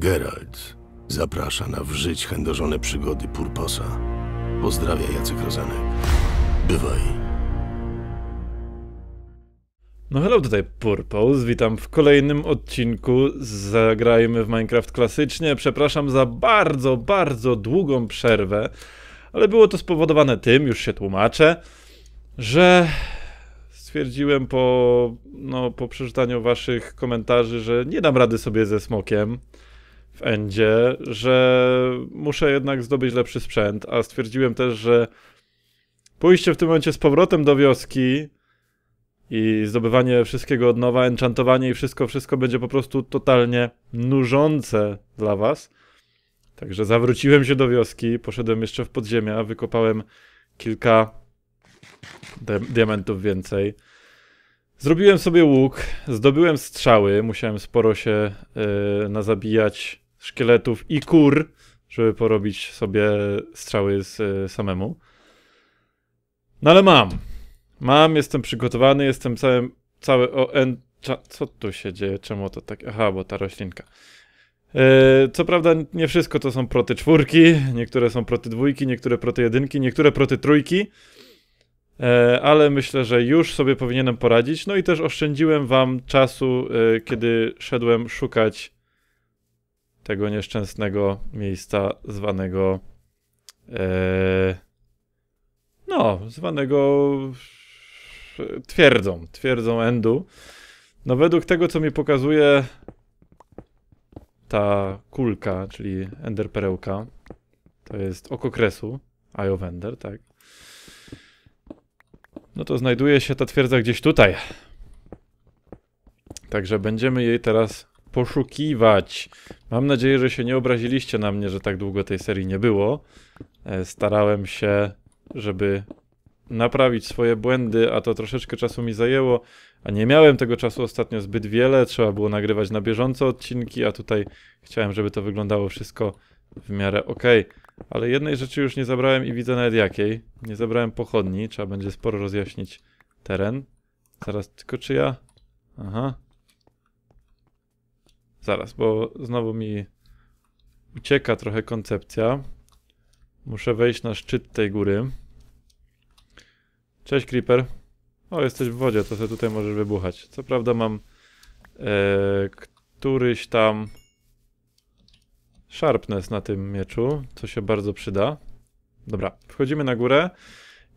Geralt zaprasza na w żyć chędożone przygody Purposa. Pozdrawia Jacek Rozenek. Bywaj. No hello, tutaj Purpose, witam w kolejnym odcinku Zagrajmy w Minecraft klasycznie. Przepraszam za bardzo, bardzo długą przerwę, ale było to spowodowane tym, już się tłumaczę, że stwierdziłem po, no, po przeczytaniu waszych komentarzy, że nie dam rady sobie ze smokiem endzie, że muszę jednak zdobyć lepszy sprzęt, a stwierdziłem też, że pójście w tym momencie z powrotem do wioski i zdobywanie wszystkiego od nowa, enchantowanie i wszystko, wszystko będzie po prostu totalnie nużące dla was. Także zawróciłem się do wioski, poszedłem jeszcze w podziemia, wykopałem kilka diamentów więcej. Zrobiłem sobie łuk, zdobyłem strzały, musiałem sporo się yy, nazabijać szkieletów i kur, żeby porobić sobie strzały z, yy, samemu. No ale mam. Mam, jestem przygotowany, jestem całym, cały o. Co tu się dzieje? Czemu to tak... Aha, bo ta roślinka. Yy, co prawda nie wszystko to są proty czwórki, niektóre są proty dwójki, niektóre proty jedynki, niektóre proty trójki. E, ale myślę, że już sobie powinienem poradzić. No i też oszczędziłem wam czasu, kiedy szedłem szukać tego nieszczęsnego miejsca zwanego e, no, zwanego twierdzą, twierdzą Endu. No według tego, co mi pokazuje ta kulka, czyli Ender Perełka, to jest oko kresu, Eye of Ender, tak? No to znajduje się ta twierdza gdzieś tutaj. Także będziemy jej teraz poszukiwać. Mam nadzieję, że się nie obraziliście na mnie, że tak długo tej serii nie było. E, starałem się, żeby naprawić swoje błędy, a to troszeczkę czasu mi zajęło, a nie miałem tego czasu ostatnio zbyt wiele. Trzeba było nagrywać na bieżąco odcinki, a tutaj chciałem, żeby to wyglądało wszystko w miarę ok. Ale jednej rzeczy już nie zabrałem i widzę nawet jakiej. Nie zabrałem pochodni, trzeba będzie sporo rozjaśnić teren. Zaraz, tylko czy ja... Aha. Zaraz, bo znowu mi ucieka trochę koncepcja. Muszę wejść na szczyt tej góry. Cześć Creeper. O, jesteś w wodzie, to sobie tutaj możesz wybuchać. Co prawda mam e, któryś tam sharpness na tym mieczu, co się bardzo przyda. Dobra, wchodzimy na górę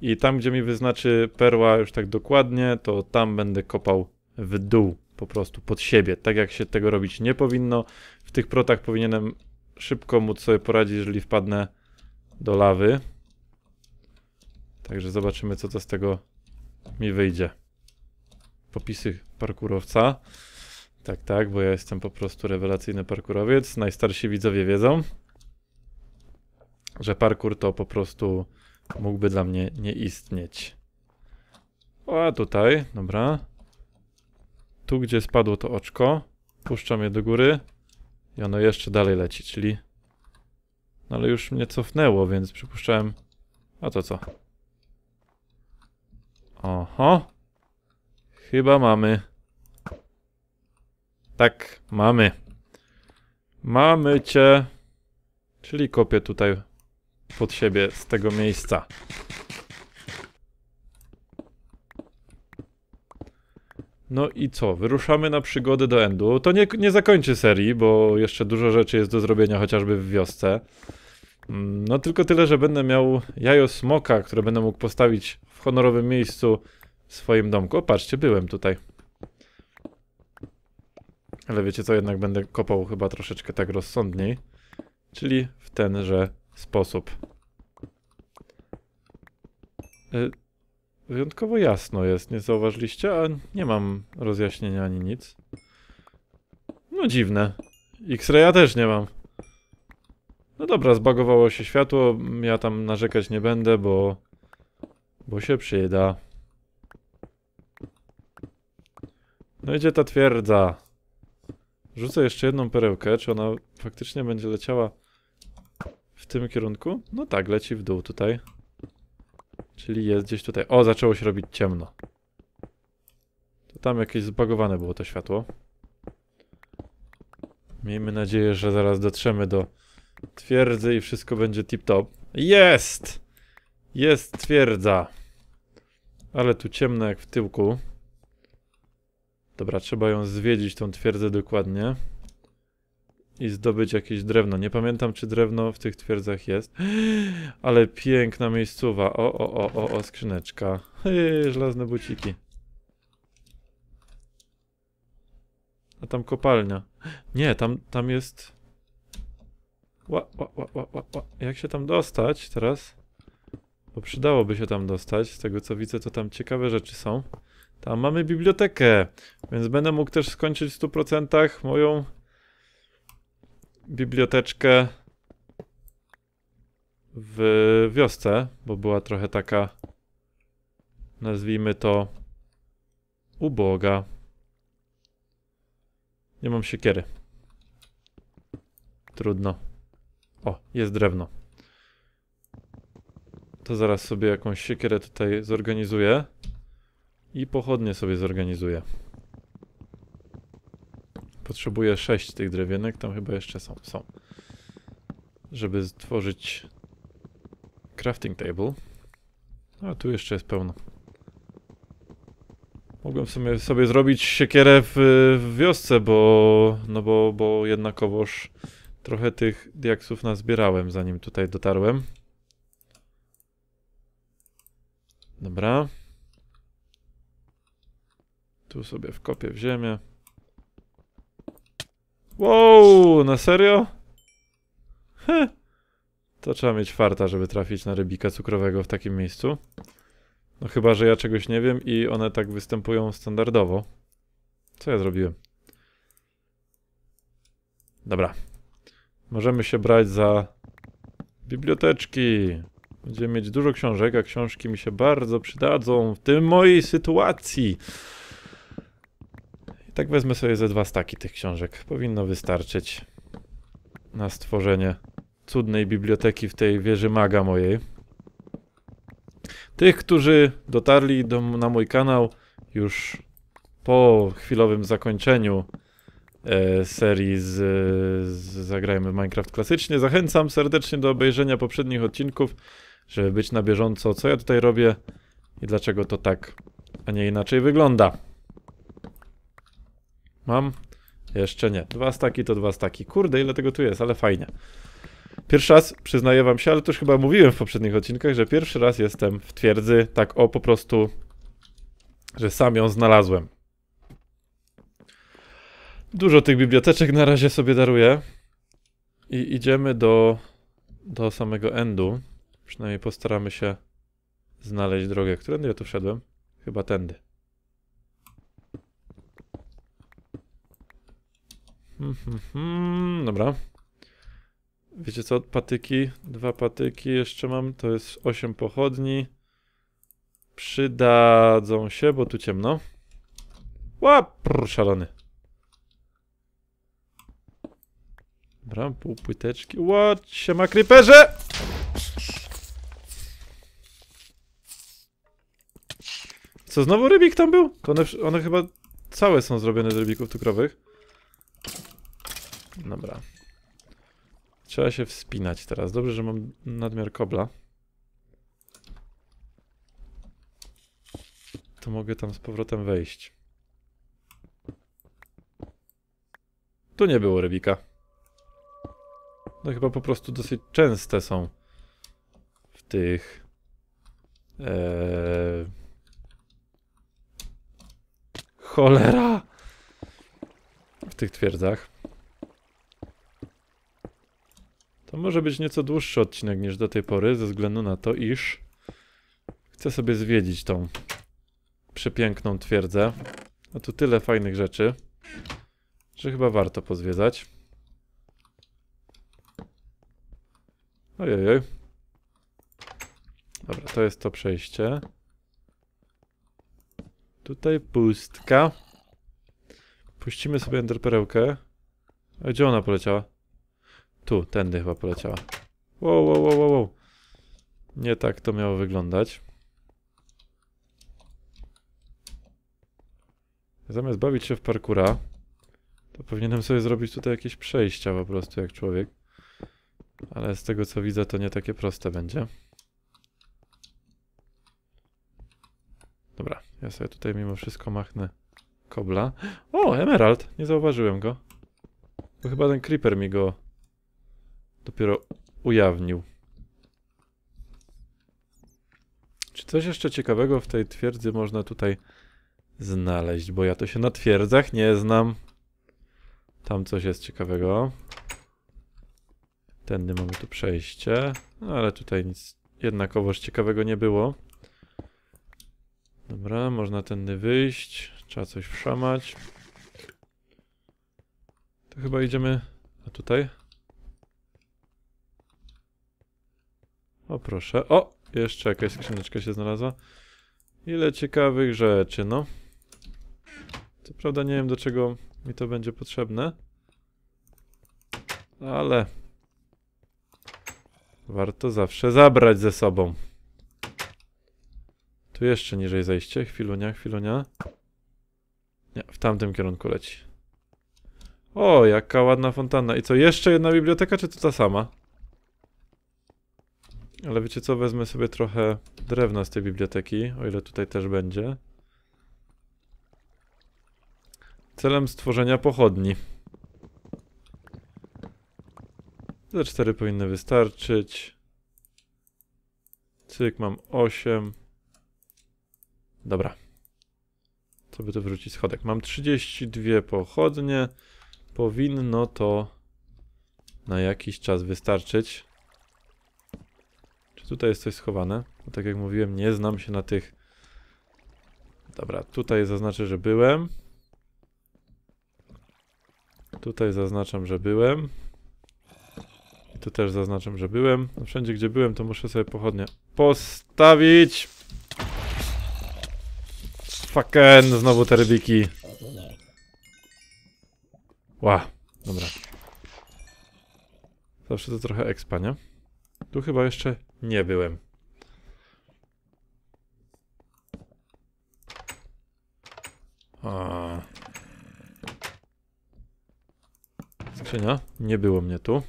i tam, gdzie mi wyznaczy perła już tak dokładnie, to tam będę kopał w dół, po prostu pod siebie. Tak jak się tego robić nie powinno. W tych protach powinienem szybko móc sobie poradzić, jeżeli wpadnę do lawy. Także zobaczymy, co to z tego mi wyjdzie. Popisy parkurowca. Tak, tak, bo ja jestem po prostu rewelacyjny parkurowiec. Najstarsi widzowie wiedzą, że parkur to po prostu mógłby dla mnie nie istnieć. O, tutaj, dobra. Tu, gdzie spadło to oczko, puszczam je do góry i ono jeszcze dalej leci, czyli... No ale już mnie cofnęło, więc przypuszczałem... A to co? Oho. Chyba mamy. Tak, mamy. Mamy cię. Czyli kopię tutaj pod siebie z tego miejsca. No i co? Wyruszamy na przygodę do Endu. To nie, nie zakończy serii, bo jeszcze dużo rzeczy jest do zrobienia, chociażby w wiosce. Mm, no tylko tyle, że będę miał jajo smoka, które będę mógł postawić w honorowym miejscu w swoim domku. O, patrzcie, byłem tutaj. Ale wiecie co, jednak będę kopał chyba troszeczkę tak rozsądniej. Czyli w tenże sposób. Wyjątkowo jasno jest, nie zauważyliście? A nie mam rozjaśnienia ani nic. No dziwne. X-raya też nie mam. No dobra, zbagowało się światło. Ja tam narzekać nie będę, bo... Bo się przyda. No idzie ta twierdza. Rzucę jeszcze jedną perełkę. Czy ona faktycznie będzie leciała w tym kierunku? No tak, leci w dół tutaj. Czyli jest gdzieś tutaj. O, zaczęło się robić ciemno. To tam jakieś zbagowane było to światło. Miejmy nadzieję, że zaraz dotrzemy do twierdzy i wszystko będzie tip-top. Jest! Jest twierdza. Ale tu ciemno jak w tyłku. Dobra, trzeba ją zwiedzić, tą twierdzę dokładnie. I zdobyć jakieś drewno. Nie pamiętam, czy drewno w tych twierdzach jest. Ale piękna miejscowa. O, o, o, o, o, skrzyneczka. Hej, żelazne buciki. A tam kopalnia. Nie, tam, tam jest... Ła, ła, ła, ła, ła, ła. Jak się tam dostać teraz? Bo przydałoby się tam dostać. Z tego co widzę, to tam ciekawe rzeczy są. Tam mamy bibliotekę, więc będę mógł też skończyć w 100% moją biblioteczkę w wiosce, bo była trochę taka, nazwijmy to, uboga. Nie mam siekiery. Trudno. O, jest drewno. To zaraz sobie jakąś siekierę tutaj zorganizuję. I pochodnie sobie zorganizuję. Potrzebuję 6 tych drewienek, tam chyba jeszcze są. są. Żeby stworzyć crafting table. A tu jeszcze jest pełno. Mogłem sobie, sobie zrobić siekierę w, w wiosce, bo no bo, bo jednakowoż trochę tych diaksów nazbierałem zanim tutaj dotarłem. Dobra. Tu sobie wkopię w ziemię. Wow, na serio? Heh. To trzeba mieć farta, żeby trafić na rybika cukrowego w takim miejscu. No chyba, że ja czegoś nie wiem i one tak występują standardowo. Co ja zrobiłem? Dobra. Możemy się brać za biblioteczki. Będziemy mieć dużo książek, a książki mi się bardzo przydadzą w tym mojej sytuacji. I tak wezmę sobie ze dwa staki tych książek. Powinno wystarczyć na stworzenie cudnej biblioteki w tej wieży maga mojej. Tych, którzy dotarli do, na mój kanał już po chwilowym zakończeniu e, serii z, z Zagrajmy Minecraft klasycznie, zachęcam serdecznie do obejrzenia poprzednich odcinków, żeby być na bieżąco, co ja tutaj robię i dlaczego to tak, a nie inaczej wygląda. Mam? Jeszcze nie. Dwa staki to dwa staki. Kurde, ile tego tu jest, ale fajnie. Pierwszy raz, przyznaję wam się, ale to już chyba mówiłem w poprzednich odcinkach, że pierwszy raz jestem w twierdzy, tak o po prostu, że sam ją znalazłem. Dużo tych biblioteczek na razie sobie daruję. I idziemy do, do samego endu. Przynajmniej postaramy się znaleźć drogę. Którędy ja tu wszedłem? Chyba tędy. Hmm, dobra. Wiecie co? Patyki. Dwa patyki jeszcze mam. To jest 8 pochodni. Przydadzą się, bo tu ciemno. Łap! Szalony. Dobra, pół płyteczki. What? Siema, creeperze! Co, znowu rybik tam był? One, one chyba całe są zrobione z rybików cukrowych. Dobra. Trzeba się wspinać teraz. Dobrze, że mam nadmiar kobla. To mogę tam z powrotem wejść. Tu nie było rybika. No chyba po prostu dosyć częste są w tych... Eee... Cholera! W tych twierdzach. To może być nieco dłuższy odcinek niż do tej pory, ze względu na to, iż chcę sobie zwiedzić tą przepiękną twierdzę. A tu tyle fajnych rzeczy, że chyba warto pozwiedzać. Ojej. Dobra, to jest to przejście. Tutaj pustka. Puścimy sobie enderperełkę. A gdzie ona poleciała? Tu, tędy chyba poleciała. Wow, wow, wow, wow, wow. Nie tak to miało wyglądać. Zamiast bawić się w parkura, To powinienem sobie zrobić tutaj jakieś przejścia po prostu jak człowiek. Ale z tego co widzę to nie takie proste będzie. Dobra, ja sobie tutaj mimo wszystko machnę kobla. O, emerald! Nie zauważyłem go. Bo chyba ten creeper mi go dopiero ujawnił. Czy coś jeszcze ciekawego w tej twierdzy można tutaj znaleźć? Bo ja to się na twierdzach nie znam. Tam coś jest ciekawego. Tędy mamy tu przejście. No ale tutaj nic jednakowoż ciekawego nie było. Dobra, można tędy wyjść. Trzeba coś wszamać. To chyba idziemy... A tutaj? O proszę. O! Jeszcze jakaś skrzyneczka się znalazła. Ile ciekawych rzeczy, no. Co prawda nie wiem do czego mi to będzie potrzebne. Ale... Warto zawsze zabrać ze sobą. Tu jeszcze niżej zejście. Chwilunia, chwilunia. Nie, w tamtym kierunku leci. O, jaka ładna fontanna. I co, jeszcze jedna biblioteka, czy to ta sama? Ale wiecie co, wezmę sobie trochę drewna z tej biblioteki, o ile tutaj też będzie. Celem stworzenia pochodni. Ze 4 powinny wystarczyć. Cyk, mam 8. Dobra. Co by to wrzucić schodek? Mam 32 pochodnie. Powinno to na jakiś czas wystarczyć. Tutaj jest coś schowane? Tak jak mówiłem, nie znam się na tych... Dobra, tutaj zaznaczę, że byłem. Tutaj zaznaczam, że byłem. Tu też zaznaczam, że byłem. No wszędzie, gdzie byłem, to muszę sobie pochodnie postawić. Fucken, znowu te rybiki. Ła, dobra. Zawsze to trochę expa, nie? Tu chyba jeszcze nie byłem. A. Skrzynia? Nie było mnie tu.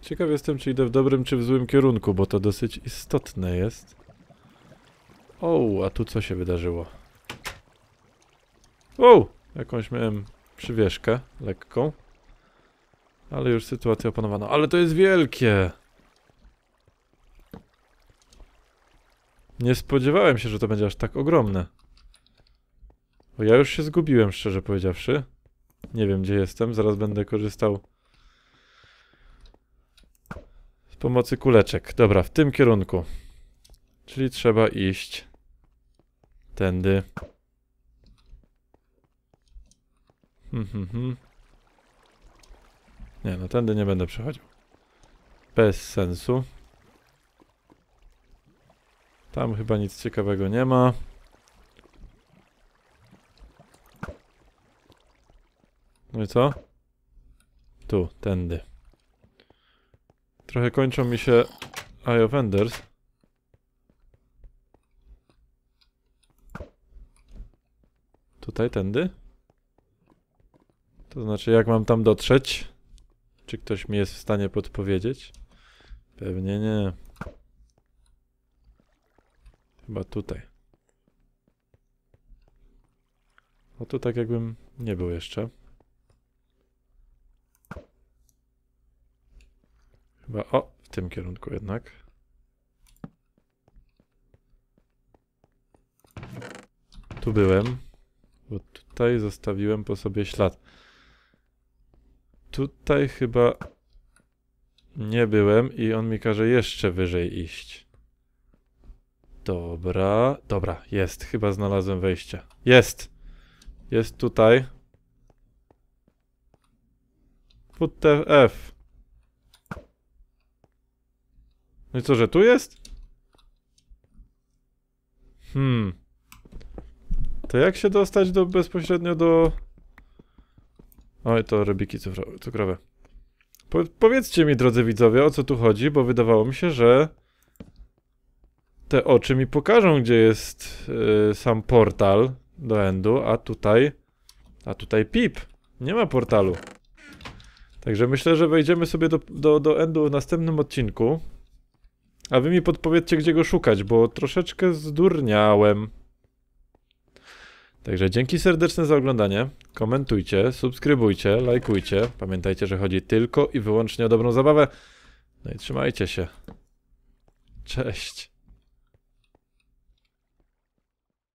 Ciekaw jestem, czy idę w dobrym, czy w złym kierunku, bo to dosyć istotne jest. O, a tu co się wydarzyło? O, jakąś miałem przywieszkę lekką. Ale już sytuacja opanowana. Ale to jest wielkie! Nie spodziewałem się, że to będzie aż tak ogromne. Bo ja już się zgubiłem, szczerze powiedziawszy. Nie wiem, gdzie jestem. Zaraz będę korzystał z pomocy kuleczek. Dobra, w tym kierunku. Czyli trzeba iść tędy. Hmm, hmm, hmm. Nie, no tędy nie będę przechodził. Bez sensu. Tam chyba nic ciekawego nie ma. No i co? Tu, tędy. Trochę kończą mi się Eye of Enders. Tutaj, tędy? To znaczy, jak mam tam dotrzeć? Czy ktoś mi jest w stanie podpowiedzieć? Pewnie nie. Chyba tutaj. O tu tak jakbym nie był jeszcze. Chyba o, w tym kierunku jednak. Tu byłem, bo tutaj zostawiłem po sobie ślad. Tutaj chyba nie byłem i on mi każe jeszcze wyżej iść. Dobra, dobra, jest, chyba znalazłem wejście. Jest! Jest tutaj. WTF. No i co, że tu jest? Hmm. To jak się dostać do bezpośrednio do... Oj, to rybiki cukro- cukrowe. Po powiedzcie mi, drodzy widzowie, o co tu chodzi, bo wydawało mi się, że te oczy mi pokażą, gdzie jest yy, sam portal do endu, a tutaj... A tutaj pip. Nie ma portalu. Także myślę, że wejdziemy sobie do, do, do endu w następnym odcinku. A wy mi podpowiedzcie, gdzie go szukać, bo troszeczkę zdurniałem. Także dzięki serdeczne za oglądanie. Komentujcie, subskrybujcie, lajkujcie. Pamiętajcie, że chodzi tylko i wyłącznie o dobrą zabawę. No i trzymajcie się. Cześć.